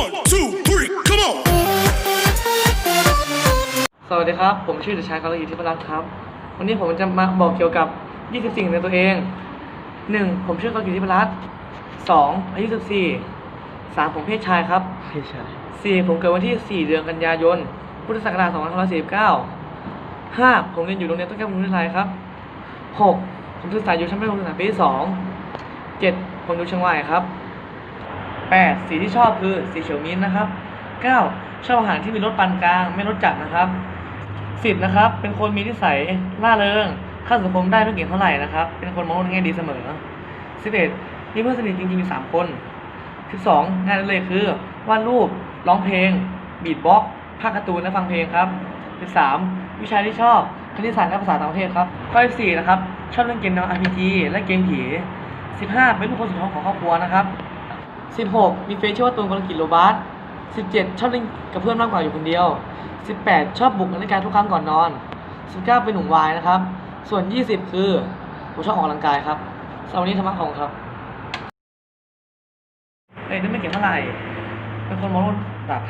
One, two, three, come on! สวัสดีครับ ผมชื่อเดชชัยคาร์ลอิทธิพรัตน์ครับ วันนี้ผมจะมาบอกเกี่ยวกับ 20 สิ่งในตัวเอง 1. ผมชื่อคาร์ลอิทธิพรัตน์ 2. อายุ14 3. ผมเพศชายครับไม่ใช่ 4. ผมเกิดวันที่ 4 เดือนกันยายน พุทธศักราช2549 5. ผมเรียนอยู่โรงเรียนต้นแก้วกรุงเทพไทยครับ 6. ผมศึกษาอยู่ชั้นประถมศึกษาปีที่2 7. ผมอยู่เชียงใหม่ครับ 8. สีที่ชอบคือสีเขียวมิ้นนะครับ 9. ชอบอาหารที่มีรสปานกลาง ไม่รสจัดนะครับ 10. นะครับ เป็นคนมีนิสัยร่าเริงเข้าสังคมได้ไม่เก่งเท่าไหร่นะครับ เป็นคนมองโลกในแง่ดีเสมอ 11. มีเพื่อนสนิทจริงๆมี 3 คน 12. งานเลยคือวาดรูปร้องเพลง บีทบ็อกภาคการ์ตูนและฟังเพลงครับ 13. วิชาที่ชอบคณิตศาสตร์และภาษาต่างประเทศครับ ข้อ14นะครับ ชอบเล่นเกมแนว RPG และเกมผี 15. เป็นลูกคนสุดท้องของครอบครัวนะครับ 16. มีเฟซชื่อว่าตูนกรกิโรบัส 17. ชอบเล่นกับเพื่อนมากกว่าอยู่คนเดียว 18. ชอบบุกนกาทุกครั้งก่อนนอน 19. เป็นหนุ่มวายนะครับ ส่วน 20 คือผมชอบออกกำลังกายครับสำหรับวันนี้ธรรมะของครับเอ้ยนี่ไม่เก่งเท่าไหร่เป็นคนมองโลกแบบ